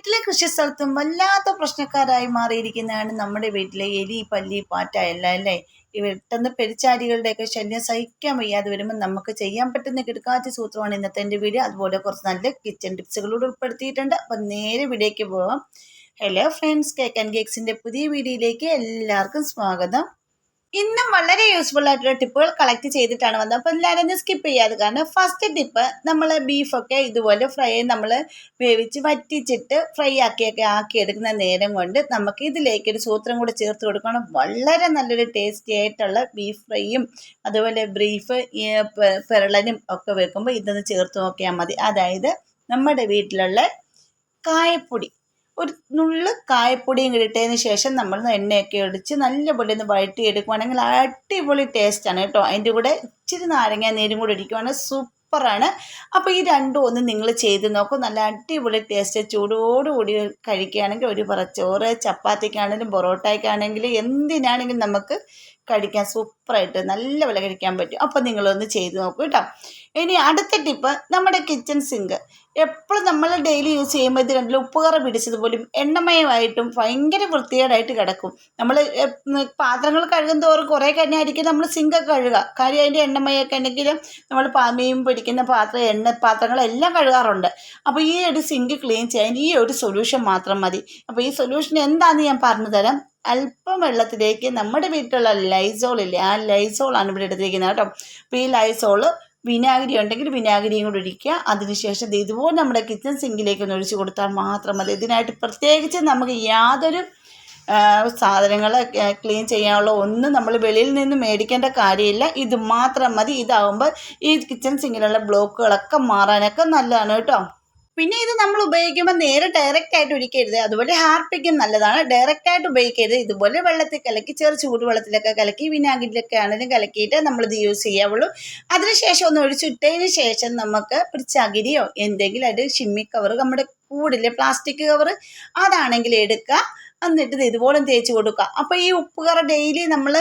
വീട്ടിലെ കൃഷി സ്ഥലത്തും വല്ലാത്ത പ്രശ്നക്കാരായി മാറിയിരിക്കുന്നതാണ് നമ്മുടെ വീട്ടിലെ എലി പല്ലി പാറ്റ എല്ലാം അല്ലേ? ഈ പെട്ടെന്ന് പെരിച്ചാരികളുടെയൊക്കെ ശല്യം സഹിക്കാൻ വയ്യാതെ വരുമ്പോൾ നമുക്ക് ചെയ്യാൻ പറ്റുന്ന കിടക്കാച്ച സൂത്രമാണ് ഇന്നത്തെ എന്റെ വീഡിയോ. അതുപോലെ കുറച്ച് നല്ല കിച്ചൺ ടിപ്സുകളോട് ഉൾപ്പെടുത്തിയിട്ടുണ്ട്. അപ്പം നേരെ വീഡിയോയ്ക്ക് പോവാം. ഹലോ ഫ്രണ്ട്സ് കേക്ക് ആൻഡ് കേക്സിന്റെ പുതിയ വീഡിയോയിലേക്ക് എല്ലാവർക്കും സ്വാഗതം. ഇന്നും വളരെ യൂസ്ഫുൾ ആയിട്ടുള്ള ടിപ്പുകൾ കളക്ട് ചെയ്തിട്ടാണ് വന്നത്. അപ്പോൾ എല്ലാവരും ഒന്ന് സ്കിപ്പ് ചെയ്യാതെ കാരണം ഫസ്റ്റ് ടിപ്പ് നമ്മൾ ബീഫൊക്കെ ഇതുപോലെ ഫ്രൈ നമ്മൾ വേവിച്ച് വറ്റിച്ചിട്ട് ഫ്രൈ ആക്കിയൊക്കെ ആക്കി എടുക്കുന്ന നേരം കൊണ്ട് നമുക്ക് ഇതിലേക്ക് ഒരു സൂത്രം കൂടെ ചേർത്ത് കൊടുക്കണം. വളരെ നല്ലൊരു ടേസ്റ്റി ആയിട്ടുള്ള ബീഫ് ഫ്രൈയും അതുപോലെ ബ്രീഫ് പിരളനും ഒക്കെ വെക്കുമ്പോൾ ഇതൊന്ന് ചേർത്ത് നോക്കിയാൽ മതി. അതായത് നമ്മുടെ വീട്ടിലുള്ള കായപ്പൊടി. ഒരു നുള്ള് കായപ്പൊടിയും ഇട്ടതിന് ശേഷം നമ്മൾ എണ്ണയൊക്കെ ഒടിച്ച് നല്ലപോലെ ഒന്ന് വഴറ്റി എടുക്കുവാണെങ്കിൽ അടിപൊളി ടേസ്റ്റാണ് കേട്ടോ. അതിന്റെ കൂടെ ഇച്ചിരി നാരങ്ങ നീരും കൂടെ ഇടിക്കുവാണെങ്കിൽ സൂപ്പറാണ്. അപ്പോൾ ഈ രണ്ടും ഒന്ന് നിങ്ങൾ ചെയ്ത് നോക്കും. നല്ല അടിപൊളി ടേസ്റ്റ് ചൂടോടുകൂടി കഴിക്കുകയാണെങ്കിൽ ഒരു പറ ചോറ് ചപ്പാത്തിക്കാണെങ്കിലും പൊറോട്ടയ്ക്കാണെങ്കിലും എന്തിനാണെങ്കിലും നമുക്ക് കഴിക്കാൻ സൂപ്പറായിട്ട് നല്ല വില കഴിക്കാൻ പറ്റും. അപ്പോൾ നിങ്ങളൊന്ന് ചെയ്ത് നോക്കൂ കേട്ടോ ഇനി അടുത്ത ടിപ്പ് നമ്മുടെ കിച്ചൺ സിങ്ക് എപ്പോഴും നമ്മൾ ഡെയിലി യൂസ് ചെയ്യുമ്പോൾ ഇത് കണ്ടില്ല ഉപ്പുകറ പിടിച്ചതുപോലും എണ്ണമയമായിട്ടും ഭയങ്കര വൃത്തികേടായിട്ട് കിടക്കും. നമ്മൾ പാത്രങ്ങൾ കഴുകും തോറും കുറേ കഴിഞ്ഞായിരിക്കും നമ്മൾ സിങ്കൊക്കെ കഴുകുക. കാര്യം അതിന്റെ എണ്ണമയൊക്കെ ഉണ്ടെങ്കിലും നമ്മൾ പാമയും പിടിക്കുന്ന പാത്രം എണ്ണ പാത്രങ്ങളെല്ലാം കഴുകാറുണ്ട്. അപ്പോൾ ഈ ഒരു സിങ്ക് ക്ലീൻ ചെയ്യാൻ ഈ ഒരു സൊല്യൂഷൻ മാത്രം മതി. അപ്പോൾ ഈ സൊല്യൂഷൻ എന്താണെന്ന് ഞാൻ പറഞ്ഞു തരാം അല്പം വെള്ളത്തിലേക്ക് നമ്മുടെ വീട്ടിലുള്ള ലൈസോൾ ഇല്ലേ ആ ലൈസോളാണ് ഇവിടെ എടുത്തിരിക്കുന്നത് കേട്ടോ. അപ്പോൾ ഈ ലൈസോൾ വിനാഗിരി ഉണ്ടെങ്കിൽ വിനാഗിരിയും കൂടി ഒഴിക്കുക. അതിനുശേഷം ഇതുപോലെ നമ്മുടെ കിച്ചൺ സിങ്കിലേക്ക് ഒന്ന് ഒഴിച്ചു കൊടുത്താൽ മാത്രം മതി. ഇതിനായിട്ട് പ്രത്യേകിച്ച് നമുക്ക് യാതൊരു സാധനങ്ങൾ ക്ലീൻ ചെയ്യാനുള്ള ഒന്നും നമ്മൾ വെളിയിൽ നിന്ന് മേടിക്കേണ്ട കാര്യമില്ല. ഇത് മാത്രം മതി. ഇതാകുമ്പോൾ ഈ കിച്ചൺ സിങ്കിലുള്ള ബ്ലോക്കുകളൊക്കെ മാറാനൊക്കെ നല്ലതാണ് കേട്ടോ. പിന്നെ ഇത് നമ്മൾ ഉപയോഗിക്കുമ്പോൾ നേരെ ഡയറക്റ്റ് ആയിട്ട് ഒഴിക്കരുത്. അതുപോലെ ഹാർപ്പിക്കും നല്ലതാണ്. ഡയറക്റ്റ് ആയിട്ട് ഉപയോഗിക്കരുത്. ഇതുപോലെ വെള്ളത്തിൽ കലക്കി ചെറു ചൂടുവെള്ളത്തിലൊക്കെ കലക്കി വിനാഗിരിലൊക്കെ ആണെങ്കിലും കലക്കിയിട്ട് നമ്മളിത് യൂസ് ചെയ്യാവുള്ളൂ. അതിനുശേഷം ഒന്ന് ഒഴിച്ചിട്ടതിന് ശേഷം നമുക്ക് ഒരു ചകിരിയോ എന്തെങ്കിലും അത് ഷിമ്മി കവർ നമ്മുടെ കൂടില്ലേ പ്ലാസ്റ്റിക് കവർ അതാണെങ്കിൽ എടുക്കുക. എന്നിട്ട് ഇത് ഇതുപോലെ തേച്ച് കൊടുക്കുക. അപ്പോൾ ഈ ഉപ്പുകറ ഡെയിലി നമ്മൾ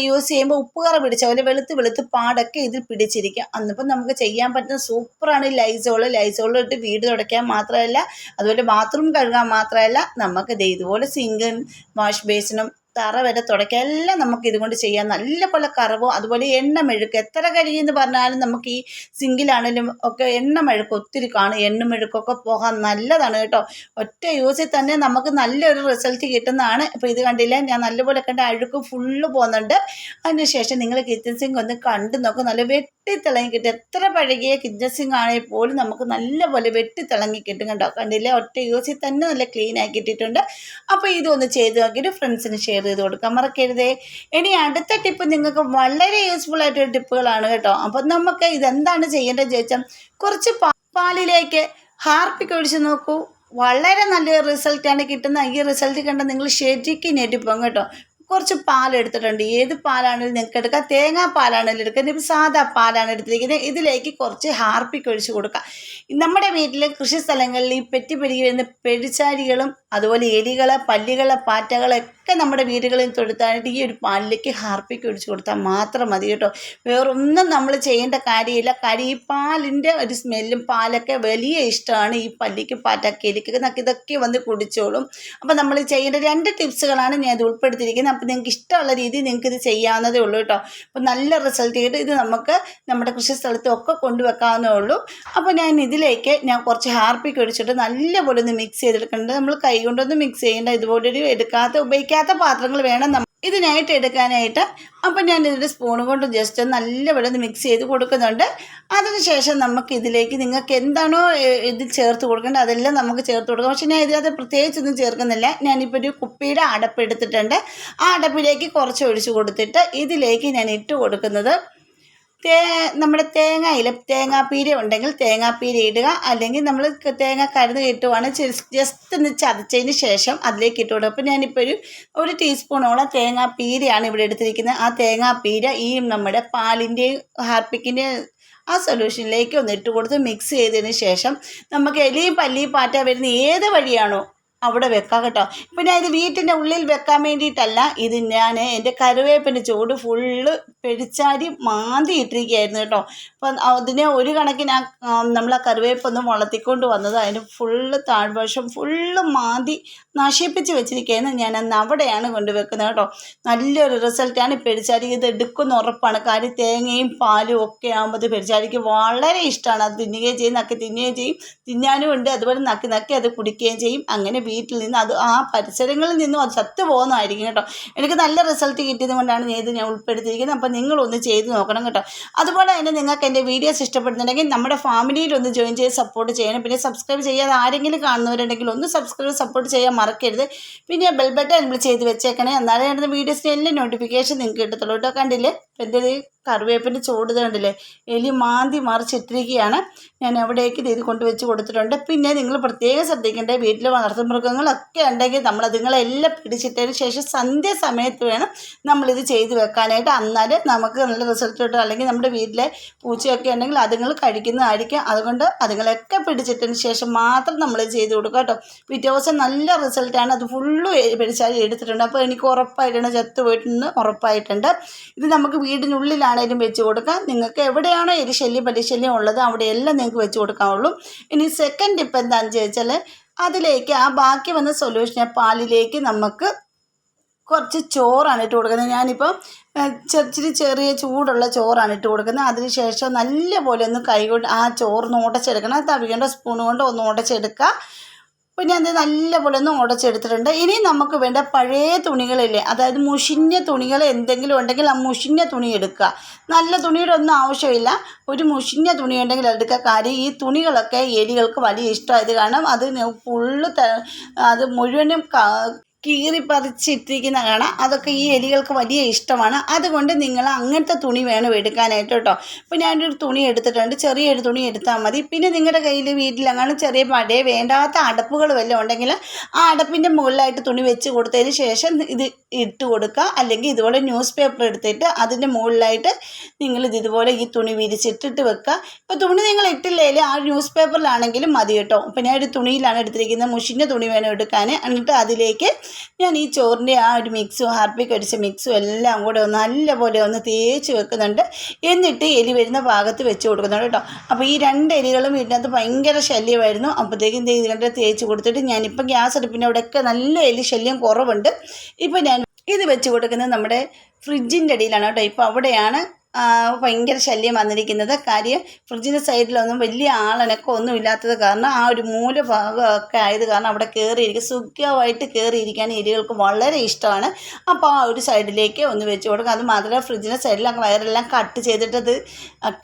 യൂസ് ചെയ്യുമ്പോൾ ഉപ്പുകറ പിടിച്ച പോലെ വെളുത്ത് വെളുത്ത് പാടൊക്കെ ഇതിൽ പിടിച്ചിരിക്കുക അന്നിപ്പം നമുക്ക് ചെയ്യാൻ പറ്റുന്ന സൂപ്പറാണ് ലൈസോൾ ലൈസോൾ ഇട്ട് വീട് തുടയ്ക്കാൻ മാത്രമല്ല അതുപോലെ ബാത്റൂം കഴുകാൻ മാത്രമല്ല നമുക്ക് ഇതുപോലെ സിങ്കും വാഷ് ബേസിനും തറ വരെ തുടയ്ക്കുക എല്ലാം നമുക്ക് ഇതുകൊണ്ട് ചെയ്യാം. നല്ല പോലെ കറവും അതുപോലെ എണ്ണ മെഴുക്ക് എത്ര കഴിയുമെന്ന് പറഞ്ഞാലും നമുക്ക് ഈ സിങ്കിലാണെങ്കിലും ഒക്കെ എണ്ണ മെഴുക്ക് ഒത്തിരി കാണും. എണ്ണ മെഴുക്കൊക്കെ പോകാൻ നല്ലതാണ് കേട്ടോ. ഒറ്റ യൂസിൽ തന്നെ നമുക്ക് നല്ലൊരു റിസൾട്ട് കിട്ടുന്നതാണ്. ഇപ്പോൾ ഇത് കണ്ടില്ല? ഞാൻ നല്ലപോലെ കണ്ട അഴുക്ക് ഫുള്ള് പോകുന്നുണ്ട് അതിനുശേഷം നിങ്ങൾ കിച്ചൻ സിങ്ക് ഒന്ന് കണ്ടു നോക്കും. നല്ല വെട്ടിത്തിളങ്ങി കിട്ടും എത്ര പഴകിയ കിച്ചൺ സിങ്ക് ആണെങ്കിൽ പോലും നമുക്ക് നല്ലപോലെ വെട്ടിത്തിളങ്ങി കിട്ടും കണ്ടോ? കണ്ടില്ലേ? ഒറ്റ യൂസിൽ തന്നെ നല്ല ക്ലീൻ ആക്കി ഇട്ടിട്ടുണ്ട് അപ്പോൾ ഇതൊന്ന് ചെയ്ത് നോക്കിയിട്ട് ഫ്രണ്ട്സിന് ഷെയർ ചെയ്ത് കൊടുക്കാൻ മറക്കരുതേ. ഇനി അടുത്ത ടിപ്പ് നിങ്ങൾക്ക് വളരെ യൂസ്ഫുൾ ആയിട്ടുള്ള ടിപ്പുകളാണ് കേട്ടോ. അപ്പം നമുക്ക് ഇതെന്താണ് ചെയ്യേണ്ടത് ചോദിച്ചാൽ കുറച്ച് പാലിലേക്ക് ഹാർപ്പിക്ക് ഒഴിച്ച് നോക്കൂ. വളരെ നല്ലൊരു റിസൾട്ടാണ് കിട്ടുന്ന ഈ റിസൾട്ട് കണ്ട നിങ്ങൾ ശരിക്കും ഞെട്ടിപ്പോകും കേട്ടോ. കുറച്ച് പാൽ എടുത്തിട്ടുണ്ട്. ഏത് പാലാണെങ്കിലും നിങ്ങൾക്ക് എടുക്കാം. തേങ്ങാ പാലാണെങ്കിലും എടുക്കാം. ഇപ്പം സാധാ പാലാണ് എടുത്തിരിക്കുന്നത്. ഇതിലേക്ക് കുറച്ച് ഹാർപ്പിക്ക് ഒഴിച്ച് കൊടുക്കാം. നമ്മുടെ വീട്ടിലെ കൃഷി സ്ഥലങ്ങളിൽ ഈ പെറ്റി പെരുകി വരുന്ന പെടിച്ചാരികളും അതുപോലെ എലികളെ പല്ലികളെ പല്ലികൾ പാറ്റകളൊക്കെ നമ്മുടെ വീടുകളിൽ തൊടുത്താനായിട്ട് ഈ ഒരു പാലിലേക്ക് ഹാർപ്പിക്ക് ഒഴിച്ച് കൊടുത്താൽ മാത്രം മതി കേട്ടോ. വേറൊന്നും നമ്മൾ ചെയ്യേണ്ട കാര്യമില്ല. കാര്യം പാലിന്റെ ഒരു സ്മെല്ലും പാലൊക്കെ വലിയ ഇഷ്ടമാണ്. ഈ പല്ലിക്ക് പാറ്റൊക്കെ എലിക്ക് ഇതൊക്കെ വന്ന് കുടിച്ചോളും. അപ്പോൾ നമ്മൾ ചെയ്യേണ്ട രണ്ട് ടിപ്സുകളാണ് ഞാൻ ഇത് ഉൾപ്പെടുത്തിയിരിക്കുന്നത്. അപ്പോൾ നിങ്ങൾക്ക് ഇഷ്ടമുള്ള രീതിയിൽ നിങ്ങൾക്ക് ഇത് ചെയ്യാവുന്നതേ ഉള്ളൂ കേട്ടോ. അപ്പോൾ നല്ല റിസൾട്ട് ചെയ്ത് ഇത് നമുക്ക് നമ്മുടെ കൃഷി സ്ഥലത്തൊക്കെ കൊണ്ടുവെക്കാവുന്നേ ഉള്ളൂ. അപ്പോൾ ഞാൻ ഇതിലേക്ക് ഞാൻ കുറച്ച് ഹാർപ്പിക്ക് ഒഴിച്ചിട്ട് നല്ലപോലെ ഒന്ന് മിക്സ് ചെയ്തെടുക്കേണ്ടത് നമ്മൾ കൈ കൊണ്ടൊന്ന് മിക്സ് ചെയ്യേണ്ട ഇതുപോലൊരു എടുക്കാത്ത ഉപയോഗിക്കാത്ത പാത്രങ്ങൾ വേണം നമ്മൾ ഇതിനായിട്ട് എടുക്കാനായിട്ട്. അപ്പം ഞാൻ ഇതിന്റെ സ്പൂൺ കൊണ്ട് ജസ്റ്റ് നല്ലപോലെ മിക്സ് ചെയ്ത് കൊടുക്കുന്നുണ്ട്. അതിനുശേഷം നമുക്ക് ഇതിലേക്ക് നിങ്ങൾക്ക് എന്താണോ ഇത് ചേർത്ത് കൊടുക്കേണ്ടത് അതെല്ലാം നമുക്ക് ചേർത്ത് കൊടുക്കാം. പക്ഷേ ഞാൻ ഇതിനകത്ത് പ്രത്യേകിച്ചൊന്നും ചേർക്കുന്നില്ല. ഞാനിപ്പോൾ ഒരു കുപ്പിയുടെ അടപ്പ് എടുത്തിട്ടുണ്ട്. ആ അടപ്പിലേക്ക് കുറച്ച് ഒഴിച്ച് കൊടുത്തിട്ട് ഇതിലേക്ക് ഞാൻ ഇട്ട് കൊടുക്കുന്നത് തേ നമ്മുടെ തേങ്ങയിൽ തേങ്ങാപ്പീര ഉണ്ടെങ്കിൽ തേങ്ങാപ്പീര ഇടുക. അല്ലെങ്കിൽ നമ്മൾ തേങ്ങ കരുത് കിട്ടുവാണ് ജസ്റ്റ് ഒന്ന് ചതച്ചതിന് ശേഷം അതിലേക്ക് ഇട്ട് കൊടുക്കും അപ്പോൾ ഞാനിപ്പോൾ ഒരു ഒരു ടീസ്പൂണോളം തേങ്ങാപ്പീരയാണ് ഇവിടെ എടുത്തിരിക്കുന്നത്. ആ തേങ്ങാപ്പീര ഈ നമ്മുടെ പാലിന്റെയും ഹാർപ്പിക്കിന്റെയും ആ സൊല്യൂഷനിലേക്ക് ഒന്ന് ഇട്ട് കൊടുത്ത് മിക്സ് ചെയ്തതിന് ശേഷം നമുക്ക് എലിയും പല്ലിയും പാറ്റ വരുന്ന ഏത് വഴിയാണോ അവിടെ വെക്കാം കേട്ടോ. ഞാൻ ഇത് വീട്ടിന്റെ ഉള്ളിൽ വെക്കാൻ വേണ്ടിയിട്ടല്ല ഇത് ഞാൻ എന്റെ കറിവേപ്പിന്റെ ചൂട് ഫുള്ള് പെടിച്ചാടി മാന്തി ഇട്ടിരിക്കുകയായിരുന്നു കേട്ടോ. അപ്പം അതിനെ ഒരു കണക്കിന് ആ നമ്മൾ ആ കറിവേപ്പ് ഒന്ന് വളർത്തിക്കൊണ്ട് വന്നത് അതിന് ഫുള്ള് താഴ്വശം ഫുള്ള് മാന്തി നശിപ്പിച്ച് വെച്ചിരിക്കുകയായിരുന്നു. ഞാൻ അന്ന് അവിടെയാണ് കൊണ്ടുവെക്കുന്നത് കേട്ടോ. നല്ലൊരു റിസൾട്ടാണ് പെരിച്ചാരി. ഇത് എടുക്കുന്ന ഉറപ്പാണ്. കാര്യം തേങ്ങയും പാലും ഒക്കെ ആകുമ്പോൾ പെരിച്ചാരിക്ക് വളരെ ഇഷ്ടമാണ് അത് തിന്നുകയും ചെയ്യും നക്കി തിന്നുകയും ചെയ്യും. തിന്നാനും ഉണ്ട്. അതുപോലെ നക്കി നക്കി അത് കുടിക്കുകയും ചെയ്യും. അങ്ങനെ വീട്ടിൽ നിന്ന് അത് ആ പരിസരങ്ങളിൽ നിന്നും അത് ചത്തു പോകുന്നതായിരിക്കും കേട്ടോ. എനിക്ക് നല്ല റിസൾട്ട് കിട്ടിയത് കൊണ്ടാണ് ഇത് ഞാൻ ഉൾപ്പെടുത്തിയിരിക്കുന്നത്. അപ്പോൾ നിങ്ങളൊന്ന് ചെയ്ത് നോക്കണം കേട്ടോ. അതുപോലെ തന്നെ നിങ്ങൾക്ക് എന്റെ വീഡിയോസ് ഇഷ്ടപ്പെടുന്നുണ്ടെങ്കിൽ നമ്മുടെ ഫാമിലിയിൽ ഒന്ന് ജോയിൻ ചെയ്ത് സപ്പോർട്ട് ചെയ്യണം. പിന്നെ സബ്സ്ക്രൈബ് ചെയ്യാതെ ആരെങ്കിലും കാണുന്നവരുണ്ടെങ്കിൽ ഒന്ന് സബ്സ്ക്രൈബ് സപ്പോർട്ട് ചെയ്യാൻ മറക്കരുത്. പിന്നെ ബെൽ ബട്ടൺ ചെയ്ത് വെച്ചേക്കണേ. എന്നാലേ എന്റെ വീഡിയോസിന്റെ എല്ലാ നോട്ടിഫിക്കേഷൻ നിങ്ങൾക്ക് കിട്ടത്തുള്ളൂ കേട്ടോ. കണ്ടില്ലേ? എന്റെ ഈ കറിവേപ്പിന്റെ ചൂട് കണ്ടില്ലേ? എലി മാന്തി മറിച്ചിട്ടിരിക്കുകയാണ് ഞാൻ അവിടേക്ക് ഇത് കൊണ്ട് വെച്ച് കൊടുത്തിട്ടുണ്ട്. പിന്നെ നിങ്ങൾ പ്രത്യേകം ശ്രദ്ധിക്കേണ്ട വീട്ടിൽ വളർത്തുമൃഗങ്ങളൊക്കെ ഉണ്ടെങ്കിൽ നമ്മൾ അതുങ്ങളെല്ലാം പിടിച്ചിട്ടതിന് ശേഷം സന്ധ്യ സമയത്ത് വേണം നമ്മളിത് ചെയ്ത് വെക്കാനായിട്ട്. അന്നാലേ നമുക്ക് നല്ല റിസൾട്ട് കിട്ടും. അല്ലെങ്കിൽ നമ്മുടെ വീട്ടിലെ പൂച്ചയൊക്കെ ഉണ്ടെങ്കിൽ അതുങ്ങൾ കഴിക്കുന്നതായിരിക്കും. അതുകൊണ്ട് അതുങ്ങളൊക്കെ പിടിച്ചിട്ടതിന് ശേഷം മാത്രം നമ്മൾ ചെയ്ത് കൊടുക്കുക കേട്ടോ. പിറ്റേ ദിവസം നല്ല റിസൾട്ടാണ് അത് ഫുള്ള് പിടിച്ചാൽ എടുത്തിട്ടുണ്ട്. അപ്പോൾ എനിക്ക് ഉറപ്പായിട്ടുണ്ട്. ചത്തു പോയിട്ടുണ്ട് ഉറപ്പായിട്ടുണ്ട്. ഇത് നമുക്ക് വീടിനുള്ളിലാണേലും വെച്ച് കൊടുക്കാം. നിങ്ങൾക്ക് എവിടെയാണോ എരിശല്യം പരിശല്യം ഉള്ളത് അവിടെയെല്ലാം നിങ്ങൾക്ക് വെച്ച് കൊടുക്കാവുള്ളൂ. ഇനി സെക്കൻഡ് ടിപ്പ് എന്താണെന്ന് ചോദിച്ചാൽ അതിലേക്ക് ആ ബാക്കി വന്ന സൊല്യൂഷനെ പാലിലേക്ക് നമുക്ക് കുറച്ച് ചോറാണ് ഇട്ട് കൊടുക്കുന്നത്. ഞാനിപ്പോൾ ചെറിയ ചെറിയ ചൂടുള്ള ചോറാണ് ഇട്ട് കൊടുക്കുന്നത്. അതിന് ശേഷം നല്ലപോലെ ഒന്ന് കൈ കൊണ്ട് ആ ചോറ് ഉടച്ചെടുക്കണം. തവികേണ്ട സ്പൂൺ കൊണ്ട് ഒന്ന് ഉടച്ചെടുക്കുക പിന്നെ അത് നല്ലപോലെ ഒന്ന് ഉടച്ചെടുത്തിട്ടുണ്ട്. ഇനി നമുക്ക് വേണ്ട പഴയ തുണികളില്ലേ അതായത് മുഷിഞ്ഞ തുണികൾ എന്തെങ്കിലും ഉണ്ടെങ്കിൽ ആ മുഷിഞ്ഞ തുണി എടുക്കുക. നല്ല തുണിയുടെ ഒന്നും ആവശ്യമില്ല. ഒരു മുഷിഞ്ഞ തുണി ഉണ്ടെങ്കിൽ എടുക്കുക. കാര്യം ഈ തുണികളൊക്കെ എലികൾക്ക് വലിയ ഇഷ്ടമായത് കാരണം അത് ഫുള്ള് അത് മുഴുവനും കീറി പറിച്ചിട്ടിരിക്കുന്ന കാണാം. അതൊക്കെ ഈ എലികൾക്ക് വലിയ ഇഷ്ടമാണ്. അതുകൊണ്ട് നിങ്ങൾ അങ്ങനത്തെ തുണി വേണം എടുക്കാനായിട്ട് കേട്ടോ. അപ്പോൾ ഞാനൊരു തുണി എടുത്തിട്ടുണ്ട്. ചെറിയൊരു തുണി എടുത്താൽ മതി. പിന്നെ നിങ്ങളുടെ കയ്യിൽ വീട്ടിലെങ്ങാനും ചെറിയ പഴയ വേണ്ടാത്ത അടപ്പുകൾ വല്ലതും ഉണ്ടെങ്കിൽ ആ അടപ്പിന്റെ മുകളിലായിട്ട് തുണി വെച്ച് കൊടുത്തതിന് ശേഷം ഇത് ഇട്ട് കൊടുക്കുക. അല്ലെങ്കിൽ ഇതുപോലെ ന്യൂസ് പേപ്പർ എടുത്തിട്ട് അതിന്റെ മുകളിലായിട്ട് നിങ്ങൾ ഇതുപോലെ ഈ തുണി വിരിച്ചിട്ടിട്ട് വെക്കുക. ഇപ്പോൾ തുണി നിങ്ങൾ ഇട്ടില്ലെങ്കിൽ ആ ന്യൂസ് പേപ്പറിലാണെങ്കിലും മതി കേട്ടോ. അപ്പോൾ ഞാൻ ഒരു തുണിയിലാണ് എടുത്തിരിക്കുന്നത്. മുഷിന്റെ തുണി വേണം എടുക്കാൻ. എന്നിട്ട് അതിലേക്ക് ഞാൻ ഈ ചോറിന്റെ ആ ഒരു മിക്സും ഹാർപ്പിക്ക് അടിച്ച മിക്സും എല്ലാം കൂടെ ഒന്ന് നല്ലപോലെ ഒന്ന് തേച്ച് വെക്കുന്നുണ്ട്. എന്നിട്ട് എലി വരുന്ന ഭാഗത്ത് വെച്ച് കൊടുക്കുന്നുണ്ട് കേട്ടോ. അപ്പോൾ ഈ രണ്ട് എലികളും ഇതിനകത്ത് ഭയങ്കര ശല്യമായിരുന്നു. അപ്പോഴത്തേക്കും ഇതിനകത്ത് തേച്ച് കൊടുത്തിട്ട് ഞാനിപ്പോൾ ഗ്യാസ് അടുപ്പിന്റെ അവിടെയൊക്കെ നല്ല എലി ശല്യം കുറവുണ്ട്. ഇപ്പോൾ ഞാൻ ഇത് വെച്ച് കൊടുക്കുന്നത് നമ്മുടെ ഫ്രിഡ്ജിന്റെ അടിയിലാണ് കേട്ടോ. ഇപ്പോൾ അവിടെയാണ് ഭയങ്കര ശല്യം വന്നിരിക്കുന്നത്. കാര്യം ഫ്രിഡ്ജിന്റെ സൈഡിലൊന്നും വലിയ ആളനക്കം ഒന്നും ഇല്ലാത്തത് കാരണം ആ ഒരു മൂല ഭാഗമൊക്കെ ആയത് കാരണം അവിടെ കയറിയിരിക്കും സുഖമായിട്ട് കയറിയിരിക്കാൻ എലികൾക്ക് വളരെ ഇഷ്ടമാണ്. അപ്പോൾ ആ ഒരു സൈഡിലേക്ക് ഒന്ന് വെച്ച് കൊടുക്കുക. അത് മാത്രമല്ല ഫ്രിഡ്ജിന്റെ സൈഡിലൊക്കെ വയറെല്ലാം കട്ട് ചെയ്തിട്ടത്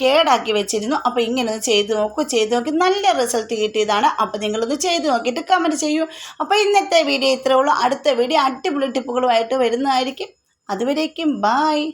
കേടാക്കി വെച്ചിരുന്നു. അപ്പോൾ ഇങ്ങനെ ഒന്ന് ചെയ്ത് നോക്കൂ. ചെയ്ത് നോക്കി നല്ല റിസൾട്ട് കിട്ടിയതാണ്. അപ്പോൾ നിങ്ങളൊന്ന് ചെയ്ത് നോക്കിയിട്ട് കമന്റ് ചെയ്യൂ. അപ്പോൾ ഇന്നത്തെ വീഡിയോ ഇത്രേ ഉള്ളൂ. അടുത്ത വീഡിയോ അടിപൊളി ടിപ്പുകളുമായിട്ട് വരുന്നതായിരിക്കും. അതുവരേക്കും ബായ്